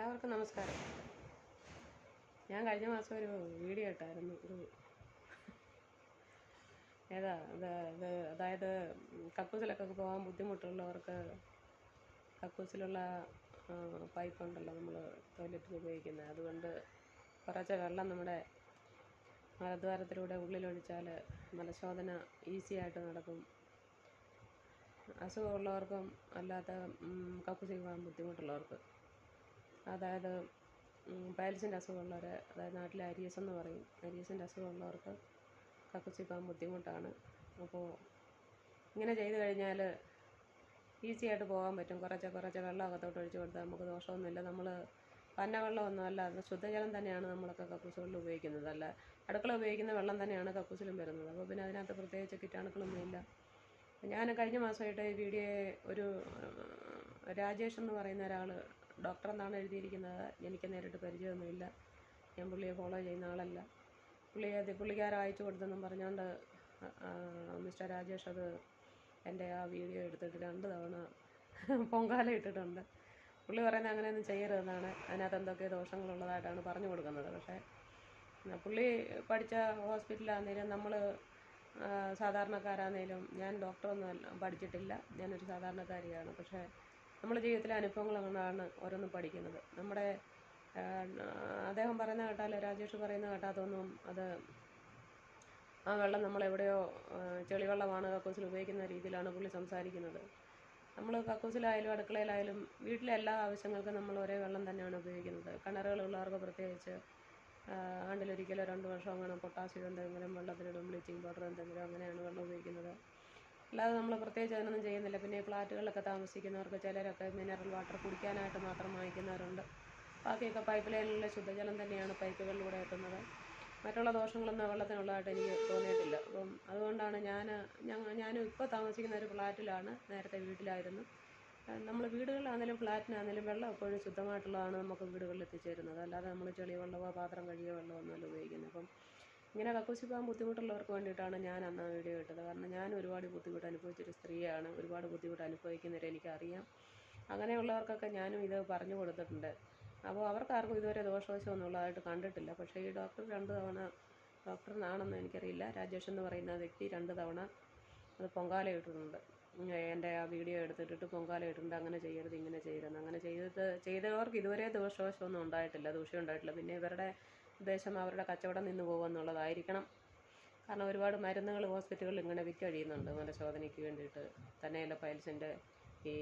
എല്ലാവർക്കും നമസ്കാരം. ഞാൻ കഴിഞ്ഞ മാസം ഒരു വീഡിയോ ഇട്ടായിരുന്നു. ഒരു ഏതാ ഇത് അതായത് കക്കൂസിലൊക്കെ പോകാൻ ബുദ്ധിമുട്ടുള്ളവർക്ക് കക്കൂസിലുള്ള പൈപ്പ് ഉണ്ടല്ലോ നമ്മൾ ടോയ്ലറ്റിൽ ഉപയോഗിക്കുന്നത്. അതുകൊണ്ട് കുറച്ച് വെള്ളം നമ്മുടെ മലദ്വാരത്തിലൂടെ ഉള്ളിലൊഴിച്ചാൽ മലശോധന ഈസി ആയിട്ട് നടക്കും. അസുഖമുള്ളവർക്കും അല്ലാത്ത കക്കൂസിൽ പോകാൻ ബുദ്ധിമുട്ടുള്ളവർക്ക്. അതായത് പൈൽസിന്റെ അസുഖമുള്ളവർ അതായത് നാട്ടിൽ അരിയസ് എന്ന് പറയും. അരിയസിന്റെ അസുഖമുള്ളവർക്ക് കക്കൂസിൽ ബുദ്ധിമുട്ടാണ്. അപ്പോൾ ഇങ്ങനെ ചെയ്തു കഴിഞ്ഞാൽ ഈസി ആയിട്ട് പോകാൻ പറ്റും. കുറച്ച് കുറച്ച് വെള്ളം അകത്തോട്ട് ഒഴിച്ച് കൊടുത്താൽ നമുക്ക് ദോഷമൊന്നുമില്ല. നമ്മൾ പന്ന വെള്ളമൊന്നും അല്ല അത് ശുദ്ധജലം തന്നെയാണ് നമ്മളൊക്കെ കക്കൂസുകളിൽ ഉപയോഗിക്കുന്നത്. അല്ല അടുക്കള ഉപയോഗിക്കുന്ന വെള്ളം തന്നെയാണ് കക്കൂസിലും വരുന്നത്. അപ്പോൾ പിന്നെ അതിനകത്ത് പ്രത്യേകിച്ച് കീറ്റാണുക്കളൊന്നുമില്ല ഞാൻ കഴിഞ്ഞ മാസമായിട്ട് ഈ വീഡിയോ ഒരു രാജേഷ് എന്ന് പറയുന്ന ഒരാൾ ഡോക്ടർ എന്നാണ് എഴുതിയിരിക്കുന്നത്. എനിക്ക് നേരിട്ട് പരിചയമൊന്നുമില്ല. ഞാൻ പുള്ളിയെ ഫോളോ ചെയ്യുന്ന ആളല്ല. പുള്ളിയെ അത് പുള്ളിക്കാരൻ അയച്ചു കൊടുത്തെന്നും പറഞ്ഞുകൊണ്ട് മിസ്റ്റർ രാജേഷ് അത് എന്റെ ആ വീഡിയോ എടുത്തിട്ട് രണ്ട് തവണ പൊങ്കാല ഇട്ടിട്ടുണ്ട്. പുള്ളി പറയുന്നത് അങ്ങനെയൊന്നും ചെയ്യരുതെന്നാണ്. അതിനകത്ത് എന്തൊക്കെ ദോഷങ്ങളുള്ളതായിട്ടാണ് പറഞ്ഞു കൊടുക്കുന്നത്. പക്ഷേ പുള്ളി പഠിച്ച ഹോസ്പിറ്റലാണെങ്കിലും നമ്മൾ സാധാരണക്കാരാന്നേലും ഞാൻ ഡോക്ടറൊന്നും പഠിച്ചിട്ടില്ല. ഞാനൊരു സാധാരണക്കാരിയാണ്. പക്ഷേ നമ്മുടെ ജീവിതത്തിലെ അനുഭവങ്ങൾ കൊണ്ടാണ് ഓരോന്നും പഠിക്കുന്നത്. നമ്മുടെ അദ്ദേഹം പറയുന്ന കേട്ടാൽ രാജേഷ് പറയുന്ന കേട്ടാത്തൊന്നും അത് ആ വെള്ളം നമ്മളെവിടെയോ ചെളിവെള്ളമാണ് കക്കൂസിൽ ഉപയോഗിക്കുന്ന രീതിയിലാണ് പുള്ളി സംസാരിക്കുന്നത്. നമ്മൾ കക്കൂസിലായാലും അടുക്കളയിലായാലും വീട്ടിലെ എല്ലാ ആവശ്യങ്ങൾക്കും നമ്മൾ ഒരേ വെള്ളം തന്നെയാണ് ഉപയോഗിക്കുന്നത്. കിണറുകളുള്ളവർക്ക് പ്രത്യേകിച്ച് ആണ്ടിലൊരിക്കലോ രണ്ട് വർഷം അങ്ങനെ പൊട്ടാസ്യം എന്തെങ്കിലും വെള്ളത്തിലിടും ബ്ലീച്ചിങ് പൗഡർ എന്തെങ്കിലും അങ്ങനെയാണ് വെള്ളം ഉപയോഗിക്കുന്നത്. അല്ലാതെ നമ്മൾ പ്രത്യേകിച്ച് അതിനൊന്നും ചെയ്യുന്നില്ല. പിന്നെ ഈ ഫ്ലാറ്റുകളിലൊക്കെ താമസിക്കുന്നവർക്ക് ചിലരൊക്കെ മിനറൽ വാട്ടർ കുടിക്കാനായിട്ട് മാത്രം വാങ്ങിക്കുന്നവരുണ്ട്. ബാക്കിയൊക്കെ പൈപ്പ് ലൈനിലെ ശുദ്ധജലം തന്നെയാണ് പൈപ്പുകളിലൂടെ എത്തുന്നത്. മറ്റുള്ള ദോഷങ്ങളൊന്നും വെള്ളത്തിനുള്ളതായിട്ട് എനിക്ക് തോന്നിയിട്ടില്ല. അപ്പം അതുകൊണ്ടാണ് ഞാൻ ഞങ്ങൾ ഞാനും ഇപ്പോൾ താമസിക്കുന്ന ഒരു ഫ്ലാറ്റിലാണ് നേരത്തെ വീട്ടിലായിരുന്നു. നമ്മൾ വീടുകളിലാണെങ്കിലും ഫ്ലാറ്റിനാണെങ്കിലും വെള്ളം എപ്പോഴും ശുദ്ധമായിട്ടുള്ളതാണ് നമുക്ക് വീടുകളിൽ എത്തിച്ചേരുന്നത്. അല്ലാതെ നമ്മൾ ചെളി വെള്ളമോ പാത്രം കഴുകിയ വെള്ളമോ ഒന്നുമല്ല ഉപയോഗിക്കുന്നത്. അപ്പം ഇങ്ങനെ കക്കൂസി പോകാൻ ബുദ്ധിമുട്ടുള്ളവർക്ക് വേണ്ടിയിട്ടാണ് ഞാൻ അന്ന് ആ വീഡിയോ ഇട്ടത്. കാരണം ഞാൻ ഒരുപാട് ബുദ്ധിമുട്ട് അനുഭവിച്ചൊരു സ്ത്രീയാണ്. ഒരുപാട് ബുദ്ധിമുട്ട് അനുഭവിക്കുന്നവരെ എനിക്കറിയാം. അങ്ങനെയുള്ളവർക്കൊക്കെ ഞാനും ഇത് പറഞ്ഞു കൊടുത്തിട്ടുണ്ട്. അപ്പോൾ അവർക്കാർക്കും ഇതുവരെ ദോഷവശം ഉള്ളതായിട്ട് കണ്ടിട്ടില്ല. പക്ഷേ ഈ ഡോക്ടർ രണ്ട് തവണ ഡോക്ടറിനാണെന്ന് എനിക്കറിയില്ല. രാജേഷ് എന്ന് പറയുന്ന വ്യക്തി രണ്ട് തവണ അത് പൊങ്കാല ഇട്ടിട്ടുണ്ട് എന്റെ ആ വീഡിയോ എടുത്തിട്ടിട്ട് പൊങ്കാല ഇട്ടിട്ടുണ്ട് അങ്ങനെ ചെയ്യരുത് ഇങ്ങനെ ചെയ്യരുത്. അങ്ങനെ ചെയ്തത് ചെയ്തവർക്ക് ഇതുവരെ ദോഷവശമൊന്നും ഉണ്ടായിട്ടില്ല ദൂഷ്യം ഉണ്ടായിട്ടില്ല. പിന്നെ ഇവരുടെ ഉദ്ദേശം അവരുടെ കച്ചവടം നിന്ന് പോകുമെന്നുള്ളതായിരിക്കണം. കാരണം ഒരുപാട് മരുന്നുകൾ ഹോസ്പിറ്റലുകളിൽ ഇങ്ങനെ വിറ്റഴിയുന്നുണ്ട് മലശോധനയ്ക്ക് വേണ്ടിയിട്ട് തന്നെയല്ല പൈൽസിന്റെ ഈ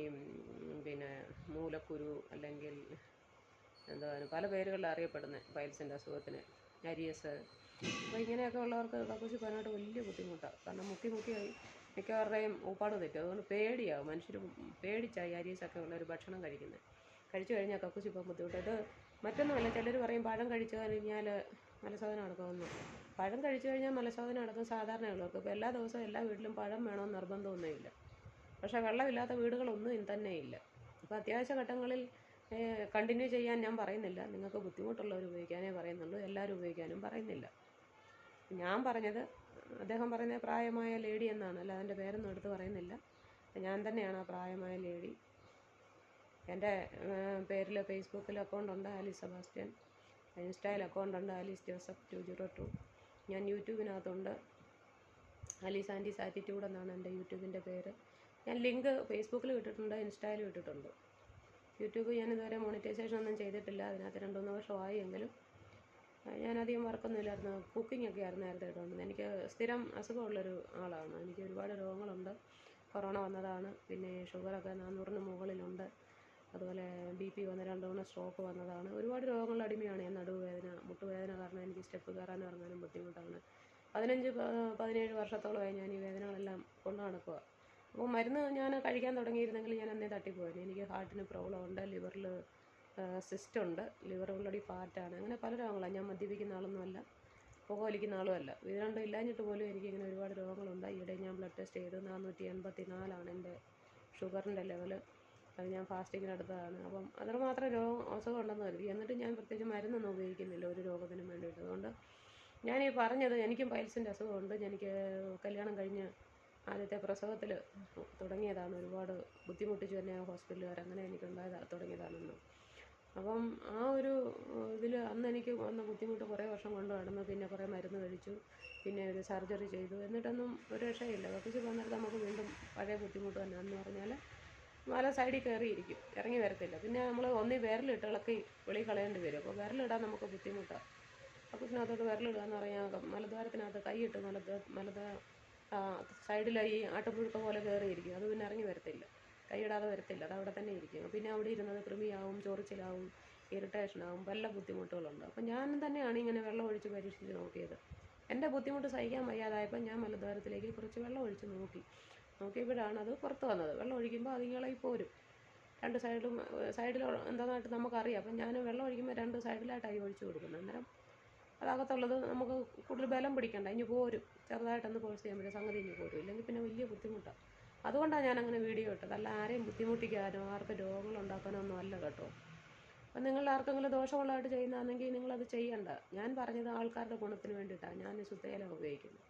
പിന്നെ മൂലക്കുരു അല്ലെങ്കിൽ എന്താണ് പല പേരുകളിൽ അറിയപ്പെടുന്നത് പൈൽസിന്റെ അസുഖത്തിന്. അരിയസ്. അപ്പോൾ ഇങ്ങനെയൊക്കെ ഉള്ളവർക്ക് കക്കൂസി പോകാനായിട്ട് വലിയ ബുദ്ധിമുട്ടാണ് കാരണം മുക്കി മുക്കി മിക്കവരുടെയും ഊപ്പാട് തെറ്റും. അതുകൊണ്ട് പേടിയാവും. മനുഷ്യർ പേടിച്ചായി അരിയസൊക്കെ ഉള്ള ഒരു ഭക്ഷണം കഴിക്കുന്നത്. കഴിച്ചു കഴിഞ്ഞാൽ കക്കൂസി പോകാൻ ബുദ്ധിമുട്ട്. ഇത് മറ്റൊന്നുമല്ല ചിലർ പറയും പഴം കഴിച്ചു കഴിഞ്ഞാൽ മലശോധന നടക്കുമെന്ന്. പഴം കഴിച്ചു കഴിഞ്ഞാൽ മലശോധന നടക്കും സാധാരണയുള്ളവർക്ക്. ഇപ്പോൾ എല്ലാ ദിവസവും എല്ലാ വീട്ടിലും പഴം വേണമെന്ന് നിർബന്ധമൊന്നുമില്ല പക്ഷേ വെള്ളമില്ലാത്ത വീടുകളൊന്നും ഇല്ല. അപ്പോൾ അത്യാവശ്യ ഘട്ടങ്ങളിൽ കണ്ടിന്യൂ ചെയ്യാൻ ഞാൻ പറയുന്നില്ല. നിങ്ങൾക്ക് ബുദ്ധിമുട്ടുള്ളവർ ഉപയോഗിക്കാനേ പറയുന്നുള്ളൂ. എല്ലാവരും ഉപയോഗിക്കാനും പറയുന്നില്ല. ഞാൻ പറഞ്ഞത് അദ്ദേഹം പറയുന്നത് പ്രായമായ ലേഡി എന്നാണ്. അല്ല അതിന്റെ പേരൊന്നും എടുത്ത് പറയുന്നില്ല. ഞാൻ തന്നെയാണ് ആ പ്രായമായ ലേഡി. എന്റെ പേരിൽ ഫേസ്ബുക്കിൽ അക്കൗണ്ട് ഉണ്ട് ആലീസ് സെബാസ്റ്റ്യൻ. ഇൻസ്റ്റയിൽ അക്കൗണ്ട് ഉണ്ട് Alice Joseph two zero two. ഞാൻ യൂട്യൂബിനകത്തുണ്ട്. ആലീസ് ആന്റീസ് ആറ്റിറ്റ്യൂഡ് എന്നാണ് എന്റെ യൂട്യൂബിന്റെ പേര്. ഞാൻ ലിങ്ക് ഫേസ്ബുക്കിൽ ഇട്ടിട്ടുണ്ട് ഇൻസ്റ്റയിലും ഇട്ടിട്ടുണ്ട്. യൂട്യൂബ് ഞാൻ ഇതുവരെ മോണിറ്റൈസേഷൻ ഒന്നും ചെയ്തിട്ടില്ല. അതിനകത്ത് രണ്ട് മൂന്ന് വർഷമായി എങ്കിലും ഞാനധികം വർക്കൊന്നുമില്ലായിരുന്നു കുക്കിംഗ് ഒക്കെ ആയിരുന്നു നേരത്തെ ഇട്ടുകൊണ്ടിരുന്നത് എനിക്ക് സ്ഥിരം അസുഖമുള്ളൊരു ആളാണ്. എനിക്ക് ഒരുപാട് രോഗങ്ങളുണ്ട്. കൊറോണ വന്നതാണ്. പിന്നെ ഷുഗറൊക്കെ നാന്നൂറിന് മുകളിലുണ്ട്. അതുപോലെ ബി പി വന്ന് രണ്ട് തവണ സ്ട്രോക്ക് വന്നതാണ്. ഒരുപാട് രോഗങ്ങളുടെ അടിമയാണ്. ഞാൻ നടുവേദന മുട്ടുവേദന കാരണം എനിക്ക് സ്റ്റെപ്പ് കയറാനും ഇറങ്ങാനും ബുദ്ധിമുട്ടാണ്. പതിനഞ്ച് പതിനേഴ് വർഷത്തോളമായി ഞാൻ ഈ വേദനകളെല്ലാം കൊണ്ട് നടക്കുക അപ്പോൾ മരുന്ന് ഞാൻ കഴിക്കാൻ തുടങ്ങിയിരുന്നെങ്കിൽ ഞാൻ അന്നേ തട്ടിപ്പോയിരുന്നു. എനിക്ക് ഹാർട്ടിന് പ്രോബ്ലം ഉണ്ട് ലിവറിൽ സിസ്റ്റ് ഉണ്ട്. ലിവർ ഓൾറെഡി ഫാറ്റാണ് അങ്ങനെ പല രോഗങ്ങളാണ് ഞാൻ മദ്യപിക്കുന്ന ആളൊന്നുമല്ല പുകവലിക്കുന്ന ആളുമല്ല. ഇത് രണ്ടും ഇല്ലാഞ്ഞിട്ട് പോലും എനിക്കിങ്ങനെ ഒരുപാട് രോഗങ്ങളുണ്ട് ഈയിടെ ഞാൻ ബ്ലഡ് ടെസ്റ്റ് ചെയ്ത്. നാനൂറ്റി എൺപത്തി നാലാണ് എന്റെ ഷുഗറിന്റെ ലെവൽ അത് ഞാൻ ഫാസ്റ്റിങ്ങിന് എടുത്തതാണ് അപ്പം അത്രമാത്രം രോഗം അസുഖം ഉണ്ടെന്ന് കരുതി. എന്നിട്ട് ഞാൻ പ്രത്യേകിച്ച് മരുന്നൊന്നും ഉപയോഗിക്കുന്നില്ല ഒരു രോഗത്തിനും വേണ്ടിയിട്ട്. അതുകൊണ്ട് ഞാൻ ഈ പറഞ്ഞത് എനിക്കും പൈൽസിന്റെ അസുഖമുണ്ട്. എനിക്ക് കല്യാണം കഴിഞ്ഞ് ആദ്യത്തെ പ്രസവത്തിൽ തുടങ്ങിയതാണ്. ഒരുപാട് ബുദ്ധിമുട്ടിച്ചു തന്നെ ഹോസ്പിറ്റലുകാർ. അങ്ങനെ എനിക്കുണ്ടായത് തുടങ്ങിയതാണെന്ന്. അപ്പം ആ ഒരു ഇതിൽ അന്ന് എനിക്ക് വന്ന ബുദ്ധിമുട്ട് കുറേ വർഷം കൊണ്ട് നടന്നു. പിന്നെ കുറേ മരുന്ന് കഴിച്ചു. പിന്നെ ഒരു സർജറി ചെയ്തു. എന്നിട്ടൊന്നും ഒരു രക്ഷയില്ല. കക്കൂസിൽ വന്നിട്ട് നമുക്ക് വീണ്ടും പഴയ ബുദ്ധിമുട്ട് തന്നെ. എന്ന് പറഞ്ഞാൽ മല സൈഡിൽ കയറിയിരിക്കും. ഇറങ്ങി വരത്തില്ല. പിന്നെ നമ്മൾ ഒന്നി വിരലിട്ട് ഇളക്കി വെളി കളയേണ്ടി വരും. അപ്പോൾ വിരലിടാൻ നമുക്ക് ബുദ്ധിമുട്ടാണ് കക്കൂസിനകത്തോട്ട് വിരലിടുക എന്ന് പറഞ്ഞാൽ മലദ്വാരത്തിനകത്ത് കൈയിട്ട് മലദ്വാ മലദ്വാ സൈഡിൽ ഈ ആട്ടുപുഴുക്ക പോലെ കയറിയിരിക്കും. അത് പിന്നെ ഇറങ്ങി വരത്തില്ല. കൈയിടാതെ വരത്തില്ല. അത് അവിടെ തന്നെ ഇരിക്കും. പിന്നെ അവിടെ ഇരുന്നത് കൃമിയാവും ചൊറിച്ചിലാവും ഇറിറ്റേഷനാവും പല ബുദ്ധിമുട്ടുകളുണ്ട്. അപ്പോൾ ഞാൻ തന്നെയാണ് ഇങ്ങനെ വെള്ളം ഒഴിച്ച് പരീക്ഷിച്ച് നോക്കിയത്. എന്റെ ബുദ്ധിമുട്ട് സഹിക്കാൻ വയ്യാതായപ്പോൾ ഞാൻ മലദ്വാരത്തിലേക്ക് കുറച്ച് വെള്ളം ഒഴിച്ച് നോക്കി. നോക്കിയപ്പോഴാണ് അത് പുറത്ത് വന്നത്. വെള്ളം ഒഴിക്കുമ്പോൾ അത് ഇങ്ങളായി പോരും രണ്ട് സൈഡിലും സൈഡിൽ എന്താണെന്നായിട്ട് നമുക്കറിയാം. അപ്പം ഞാൻ വെള്ളം ഒഴിക്കുമ്പോൾ രണ്ട് സൈഡിലായിട്ടായി ഒഴിച്ചു കൊടുക്കുന്നത്. അന്നേരം അതകത്തുള്ളത് നമുക്ക് കൂടുതൽ ബലം പിടിക്കണ്ട. ഇനി പോരും. ചെറുതായിട്ടൊന്ന് ഫോഴ്സ് പറ്റും. സംഗതി ഇനി പോരും. ഇല്ലെങ്കിൽ പിന്നെ വലിയ ബുദ്ധിമുട്ടാണ് അതുകൊണ്ടാണ് അങ്ങനെ വീഡിയോ ഇട്ടത്. അല്ല ആരെയും ബുദ്ധിമുട്ടിക്കാനോ ആർക്കും രോഗങ്ങൾ ഉണ്ടാക്കാനോ ഒന്നും അല്ല കേട്ടോ. അപ്പം നിങ്ങൾ ആർക്കെങ്കിലും ദോഷമുള്ളതായിട്ട് ചെയ്യുന്നതാണെങ്കിൽ നിങ്ങളത് ചെയ്യണ്ട. ഞാൻ പറഞ്ഞത് ആൾക്കാരുടെ ഗുണത്തിന് വേണ്ടിയിട്ടാണ് ഞാൻ ശുദ്ധജലം ഉപയോഗിക്കുന്നത്.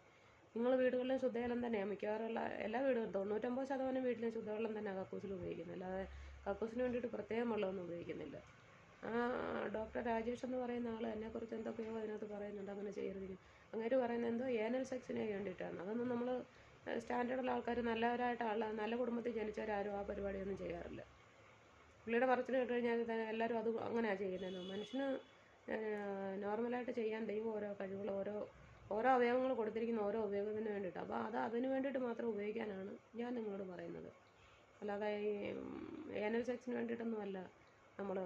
നിങ്ങൾ വീടുകളിലും ശുദ്ധജലം തന്നെയാണ് മിക്കവാറുള്ള എല്ലാ വീടുകളും തൊണ്ണൂറ്റൊമ്പത് ശതമാനം വീട്ടിലും ശുദ്ധവെള്ളം തന്നെയാണ് കക്കൂസിൽ ഉപയോഗിക്കുന്നത് അല്ലാതെ കക്കൂസിന് വേണ്ടിയിട്ട് പ്രത്യേകം വെള്ളമൊന്നും ഉപയോഗിക്കുന്നില്ല. ആ ഡോക്ടർ രാജേഷ് എന്ന് പറയുന്ന ആൾ എന്നെക്കുറിച്ച് എന്തൊക്കെയോ അതിനകത്ത് പറയുന്നുണ്ട്. അങ്ങനെ ചെയ്യരുത് അങ്ങേര് പറയുന്നത് എന്തോ ഏനൽ സെക്സിന് വേണ്ടിയിട്ടാണ്. അതൊന്നും നമ്മൾ സ്റ്റാൻഡേർഡുള്ള ആൾക്കാർ നല്ലവരായിട്ട് ആൾ നല്ല കുടുംബത്തിൽ ജനിച്ചവരാരും ആ പരിപാടിയൊന്നും ചെയ്യാറില്ല. പുള്ളിയുടെ പറച്ചിൽ കേട്ട് കഴിഞ്ഞാൽ എല്ലാവരും അത് അങ്ങനെയാണ് ചെയ്യുന്നത് മനുഷ്യന് നോർമലായിട്ട് ചെയ്യാൻ ദൈവം ഓരോ കഴിവുകൾ ഓരോ ഓരോ അവയവങ്ങൾ കൊടുത്തിരിക്കുന്ന ഓരോ ഉപയോഗത്തിന് വേണ്ടിയിട്ട്. അപ്പോൾ അത് അതിന് വേണ്ടിയിട്ട് മാത്രം ഉപയോഗിക്കാനാണ് ഞാൻ നിങ്ങളോട് പറയുന്നത്. അല്ലാതെ ഈ ഏനൽ സെക്സിന് വേണ്ടിയിട്ടൊന്നും അല്ല നമ്മൾ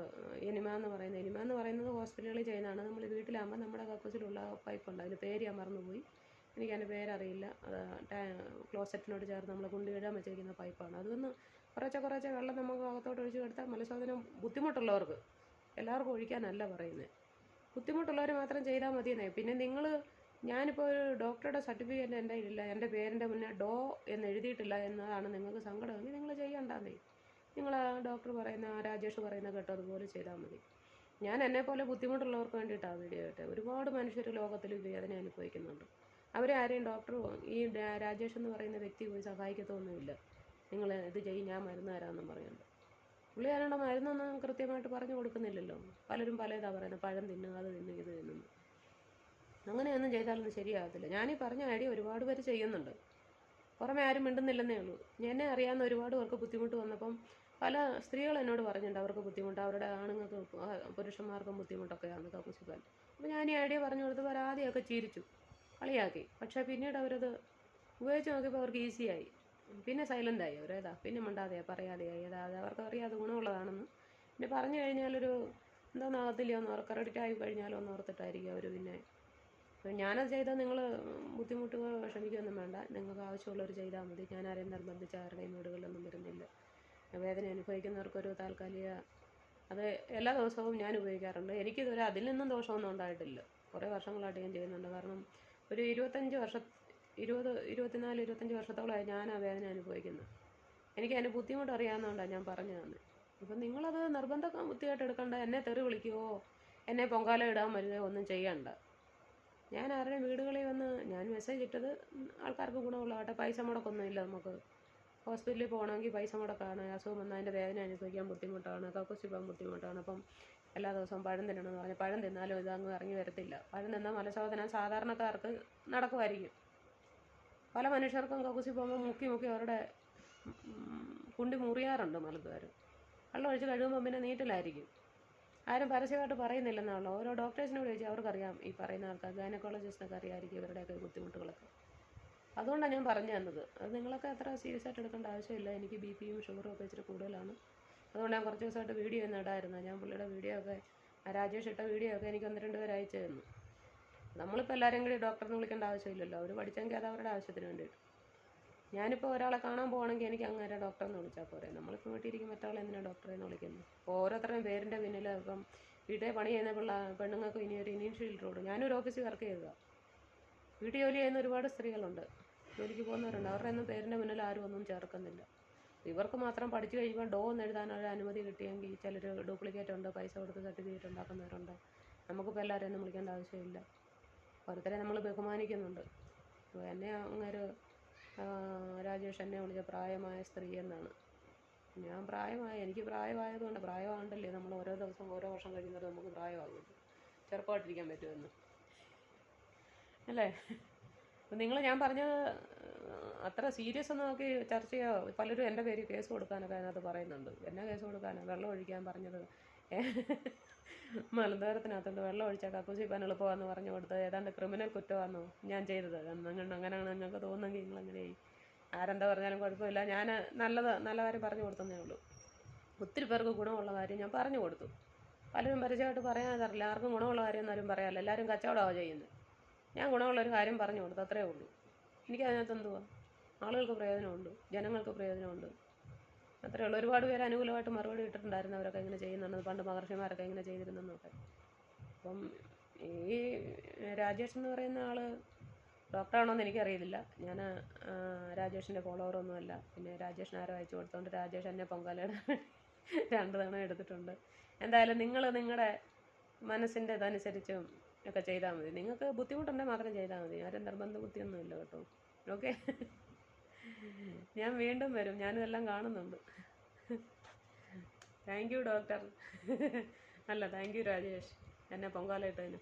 എനിമ എന്ന് പറയുന്നത്. എനിമ എന്ന് പറയുന്നത് ഹോസ്പിറ്റലുകളിൽ ചെയ്യുന്നതാണ്. നമ്മൾ വീട്ടിലാകുമ്പോൾ നമ്മുടെ കക്കൂസിലുള്ള പൈപ്പുണ്ട് അതിന് പേര് ഞാൻ മറന്നുപോയി. എനിക്കതിന്റെ പേരറിയില്ല. അത് ക്ലോസറ്റിനോട് ചേർന്ന് നമ്മൾ കുണ്ടിയിടാൻ വെച്ചിരിക്കുന്ന പൈപ്പാണ് അതൊന്ന് കുറേശ്ശെ കുറേശ്ശെ വെള്ളം നമുക്ക് അകത്തോട്ട് ഒഴിച്ചു കൊടുത്താൽ മലശോധനം ബുദ്ധിമുട്ടുള്ളവർക്ക് എല്ലാവർക്കും ഒഴിക്കാനല്ല പറയുന്നത് ബുദ്ധിമുട്ടുള്ളവർ മാത്രം ചെയ്താൽ മതിയെന്നേ. പിന്നെ നിങ്ങൾ ഞാനിപ്പോൾ ഒരു ഡോക്ടറുടെ സർട്ടിഫിക്കറ്റ് എന്റെ ഇല്ല എന്റെ പേരിന്റെ മുന്നേ ഡോ എന്ന് എഴുതിയിട്ടില്ല എന്നതാണ് നിങ്ങൾക്ക് സങ്കടമെങ്കിൽ നിങ്ങൾ ചെയ്യണ്ടെന്നേ നിങ്ങൾ ഡോക്ടർ പറയുന്ന രാജേഷ് പറയുന്ന കേട്ടോ അതുപോലെ ചെയ്താൽ മതി. ഞാൻ എന്നെപ്പോലെ ബുദ്ധിമുട്ടുള്ളവർക്ക് വേണ്ടിയിട്ടാണ് വീഡിയോ ഇട്ടത്. ഒരുപാട് മനുഷ്യർ ലോകത്തിൽ വേദന അനുഭവിക്കുന്നുണ്ട്. അവരെ ആരെയും ഡോക്ടർ ഈ രാജേഷ് എന്ന് പറയുന്ന വ്യക്തി പോയി സഹായിക്കത്തൊന്നുമില്ല. നിങ്ങൾ ഇത് ചെയ്യും ഞാൻ മരുന്ന് തരാമെന്നും പറയുന്നുണ്ട്. പുള്ളി ആരുടെ മരുന്നൊന്നും കൃത്യമായിട്ട് പറഞ്ഞു കൊടുക്കുന്നില്ലല്ലോ. പലരും പലതാ പറയുന്നത് പഴം തിന്നു അത് തിന്നു ഇത് തിന്നു അങ്ങനെയൊന്നും ചെയ്താലൊന്നും ശരിയാകത്തില്ല. ഞാനീ പറഞ്ഞ ഐഡിയ ഒരുപാട് പേര് ചെയ്യുന്നുണ്ട്. പുറമെ ആരും മിണ്ടുന്നില്ലെന്നേ ഉള്ളൂ. എന്നെ അറിയാവുന്ന ഒരുപാട് പേർക്ക് ബുദ്ധിമുട്ട് വന്നപ്പം പല സ്ത്രീകൾ എന്നോട് പറഞ്ഞിട്ടുണ്ട് അവർക്ക് ബുദ്ധിമുട്ട് അവരുടെ ആണുങ്ങൾക്ക് പുരുഷന്മാർക്കും ബുദ്ധിമുട്ടൊക്കെയാണ് കക്കൂസിപ്പാൽ അപ്പോൾ ഞാൻ ഈ ഐഡിയ പറഞ്ഞു കൊടുത്തപ്പോൾ ആദ്യമൊക്കെ ചിരിച്ചു കളിയാക്കി. പക്ഷേ പിന്നീട് അവരത് ഉപയോഗിച്ച് നോക്കിയപ്പോൾ അവർക്ക് ഈസിയായി. പിന്നെ സൈലന്റായി അവരേതാ പിന്നെ മിണ്ടാതെയാ പറയാതെയായി ഏതാ അവർക്ക് അറിയാം അത് ഗുണമുള്ളതാണെന്ന്. പിന്നെ പറഞ്ഞു കഴിഞ്ഞാലൊരു എന്താണെന്നാകത്തില്ല ഒന്ന് ഓർക്ക് ക്രെഡിറ്റ് ആയി കഴിഞ്ഞാലോ ഒന്ന് ഓർത്തിട്ടായിരിക്കും അവർ പിന്നെ അപ്പോൾ ഞാനത് ചെയ്താൽ നിങ്ങൾ ബുദ്ധിമുട്ടുക ക്ഷമിക്കുകയൊന്നും വേണ്ട. നിങ്ങൾക്ക് ആവശ്യമുള്ളവർ ചെയ്താൽ മതി. ഞാൻ ആരെയും നിർബന്ധിച്ച് ആരുടെയും വീടുകളിലൊന്നും വരുന്നില്ല. വേദന അനുഭവിക്കുന്നവർക്കൊരു താൽക്കാലിക അത് എല്ലാ ദിവസവും ഞാൻ ഉപയോഗിക്കാറുണ്ട്. എനിക്കിതുവരെ അതിൽ നിന്നും ദോഷമൊന്നും ഉണ്ടായിട്ടില്ല. കുറേ വർഷങ്ങളായിട്ട് ഞാൻ ചെയ്യുന്നുണ്ട്. കാരണം ഒരു ഇരുപത്തഞ്ച് വർഷ ഇരുപത് ഇരുപത്തിനാല് ഇരുപത്തഞ്ച് വർഷത്തോളമായി ഞാൻ ആ വേദന അനുഭവിക്കുന്നത് എനിക്ക് അതിന്റെ ബുദ്ധിമുട്ട് അറിയാവുന്നതുകൊണ്ടാണ് ഞാൻ പറഞ്ഞു തന്നെ അപ്പം നിങ്ങളത് നിർബന്ധ ബുദ്ധിയായിട്ട് എടുക്കണ്ട. എന്നെ തെറി വിളിക്കുവോ? എന്നെ പൊങ്കാല ഇടാൻ വരുകയോ ഒന്നും ചെയ്യണ്ട. ഞാൻ ആരുടെ വീടുകളിൽ വന്ന് ഞാൻ മെസ്സേജ് ഇട്ടത് ആൾക്കാർക്ക് ഗുണമുള്ളതാട്ടെ പൈസ മുടക്കൊന്നുമില്ല നമുക്ക്. ഹോസ്പിറ്റലിൽ പോകണമെങ്കിൽ പൈസ മുടക്കാണ്. അസുഖം വന്നാൽ അതിന്റെ വേദന അനുഭവിക്കാൻ ബുദ്ധിമുട്ടാണ്. കക്കൂസി പോകാൻ ബുദ്ധിമുട്ടാണ്. അപ്പം എല്ലാ ദിവസവും പഴം തിന്നണമെന്ന് പറഞ്ഞാൽ പഴം തിന്നാലും ഇതങ്ങ് ഇറങ്ങി വരത്തില്ല. പഴം തിന്നാൽ മലശോധന സാധാരണക്കാർക്ക് നടക്കുമായിരിക്കും. പല മനുഷ്യർക്കും കക്കൂസി പോകുമ്പോൾ മുക്കി മുക്കി അവരുടെ കുണ്ടി മുറിയാറുണ്ട് മലദ്വാരം. വെള്ളം ഒഴിച്ച് കഴുകുമ്പോൾ പിന്നെ നീറ്റിലായിരിക്കും. ആരും പരസ്യമായിട്ട് പറയുന്നില്ലെന്നാണല്ലോ. ഓരോ ഡോക്ടേഴ്സിനോട് ചോദിച്ചാൽ അവർക്കറിയാം ഈ പറയുന്ന ആൾക്കാർ ഗൈനക്കോളജിസ്റ്റിനൊക്കെ അറിയാമായിരിക്കും ഇവരുടെയൊക്കെ ബുദ്ധിമുട്ടുകളൊക്കെ. അതുകൊണ്ടാണ് ഞാൻ പറഞ്ഞു തന്നത്. അത് നിങ്ങളൊക്കെ അത്ര സീരിയസ് ആയിട്ട് എടുക്കേണ്ട ആവശ്യമില്ല. എനിക്ക് ബി പിയും ഷുഗറും ഒക്കെ ഇച്ചിരി കൂടുതലാണ്. അതുകൊണ്ട് ഞാൻ കുറച്ച് ദിവസമായിട്ട് വീഡിയോ ഒന്നും ഇടായിരുന്നു. ഞാൻ പുള്ളിയുടെ വീഡിയോ ഒക്കെ രാജേഷ് ഇട്ട വീഡിയോ ഒക്കെ എനിക്ക് ഒന്ന് രണ്ട് പേര് അയച്ചു തന്നു. നമ്മളിപ്പോൾ എല്ലാവരും കൂടി ഡോക്ടറിനെ വിളിക്കേണ്ട ആവശ്യമില്ലല്ലോ. അവർ പഠിച്ചെങ്കിൽ അത് അവരുടെ ആവശ്യത്തിന് വേണ്ടിയിട്ട്. ഞാനിപ്പോൾ ഒരാളെ കാണാൻ പോകണമെങ്കിൽ എനിക്ക് അങ്ങനെ ഡോക്ടറെന്ന് വിളിച്ചാൽ പോരെ. നമ്മളിപ്പോൾ വീട്ടിലിരിക്കും ആളെ എന്തിനാണ് ഡോക്ടറെ എന്ന് വിളിക്കുന്നത് അപ്പോൾ ഓരോരുത്തരുടെയും പേരിന്റെ പിന്നിൽ ഇപ്പം വീട്ടിൽ പണി ചെയ്യുന്ന പിള്ള പെണ്ണുങ്ങൾക്ക് ഇനി ഒരു ഇനീഷ്യൽ റോഡ് ഞാനൊരു ഓഫീസിൽ വർക്ക് ചെയ്തതാണ് വീട്ടിൽ ജോലി ചെയ്യുന്ന ഒരുപാട് സ്ത്രീകളുണ്ട്. ജോലിക്ക് പോകുന്നവരുണ്ട്. അവരുടെ ഒന്നും പേരിന്റെ മുന്നിൽ ആരും ഒന്നും ചേർക്കുന്നില്ല. ഇവർക്ക് മാത്രം പഠിച്ചു കഴിയുമ്പോൾ ഡോ എന്ന് എഴുതാൻ ഒരു അനുമതി കിട്ടിയെങ്കിൽ ചിലർ ഡ്യൂപ്ലിക്കേറ്റ് ഉണ്ട് പൈസ കൊടുത്ത് സർട്ടിഫിക്കറ്റ് ഉണ്ടാക്കുന്നവരുണ്ട്. നമുക്കിപ്പോൾ എല്ലാവരെയും വിളിക്കേണ്ട ആവശ്യമില്ല. ഓരോരുത്തരെ നമ്മൾ ബഹുമാനിക്കുന്നുണ്ട്. അപ്പോൾ എന്നെ അങ്ങൊരു രാജേഷ് എന്നെ വിളിച്ച പ്രായമായ സ്ത്രീ എന്നാണ്. ഞാൻ പ്രായമായ എനിക്ക് പ്രായമായതുകൊണ്ട് പ്രായമാകണ്ടല്ലേ? നമ്മൾ ഓരോ ദിവസം ഓരോ വർഷം കഴിയുന്നത് നമുക്ക് പ്രായമാകുമല്ലോ ചെറുപ്പമായിട്ടിരിക്കാൻ പറ്റുമെന്ന്. അല്ലേ? നിങ്ങൾ ഞാൻ പറഞ്ഞത് അത്ര സീരിയസ് ഒന്നും നോക്കി ചർച്ച ചെയ്യോ പലരും എന്റെ പേര് കേസ് കൊടുക്കാനൊക്കെ അതിനകത്ത് പറയുന്നുണ്ട്. എന്നാ കേസ് കൊടുക്കാനാണ് വെള്ളം ഒഴിക്കാൻ പറഞ്ഞത്. മലദ്വാരത്തിനകത്തോട്ട് വെള്ളം ഒഴിച്ചാൽ കക്കൂസി പാൻ എളുപ്പമാണെന്ന് പറഞ്ഞു കൊടുത്തത്. ഏതാണ്ട് ക്രിമിനൽ കുറ്റമാണെന്നോ ഞാൻ ചെയ്തത്. അങ്ങനെ അങ്ങനെയാണ് നിങ്ങൾക്ക് തോന്നുന്നെങ്കിൽ നിങ്ങൾ അങ്ങനെ ആരെന്താ പറഞ്ഞാലും കുഴപ്പമില്ല. ഞാൻ നല്ലത് നല്ല കാര്യം പറഞ്ഞു കൊടുത്തതേ ഉള്ളൂ. ഒത്തിരി പേർക്ക് ഗുണമുള്ള കാര്യം ഞാൻ പറഞ്ഞു കൊടുത്തു. പലരും പരിചയമായിട്ട് പറയാതറില്ല ആർക്കും ഗുണമുള്ള കാര്യം എന്നാലും പറയാമല്ലോ എല്ലാവരും കച്ചവടമാണ് ചെയ്യുന്നത് ഞാൻ ഗുണമുള്ള ഒരു കാര്യം പറഞ്ഞു കൊടുത്തു. അത്രേ ഉള്ളൂ. എനിക്ക് അതിനകത്ത് എന്തുവാ? ആളുകൾക്ക് പ്രയോജനമുണ്ട്. ജനങ്ങൾക്ക് പ്രയോജനമുണ്ട്. അത്രേ ഉള്ളൂ. ഒരുപാട് പേര് അനുകൂലമായിട്ട് മറുപടി ഇട്ടിട്ടുണ്ടായിരുന്നു അവരൊക്കെ ഇങ്ങനെ ചെയ്യുന്നുണ്ടെന്ന് പണ്ട് മഹർഷിമാരൊക്കെ ഇങ്ങനെ ചെയ്തിരുന്നെന്നൊക്കെ അപ്പം ഈ രാജേഷ് എന്ന് പറയുന്ന ആൾ ഡോക്ടറാണോന്ന് എനിക്കറിയില്ല ഞാൻ രാജേഷിന്റെ ഫോളോവറൊന്നുമല്ല പിന്നെ രാജേഷിന് ആരോ അയച്ചു കൊടുത്തോണ്ട് രാജേഷ് എന്നെ പൊങ്കാലയുടെ രണ്ട് തവണ എടുത്തിട്ടുണ്ട്. എന്തായാലും നിങ്ങൾ നിങ്ങളുടെ മനസ്സിന്റെ ഇതനുസരിച്ചും ഒക്കെ ചെയ്താൽ മതി. നിങ്ങൾക്ക് ബുദ്ധിമുട്ടുണ്ടെങ്കിൽ മാത്രം ചെയ്താൽ മതി. ആരും നിർബന്ധ ബുദ്ധിയൊന്നുമില്ല കേട്ടോ. ഓക്കെ? ഞാൻ വീണ്ടും വരും. ഞാനിതെല്ലാം കാണുന്നുണ്ട്. താങ്ക് യു ഡോക്ടർ അല്ല താങ്ക് യു രാജേഷ്. എന്നെ പൊങ്കാല ഇട്ടതിന്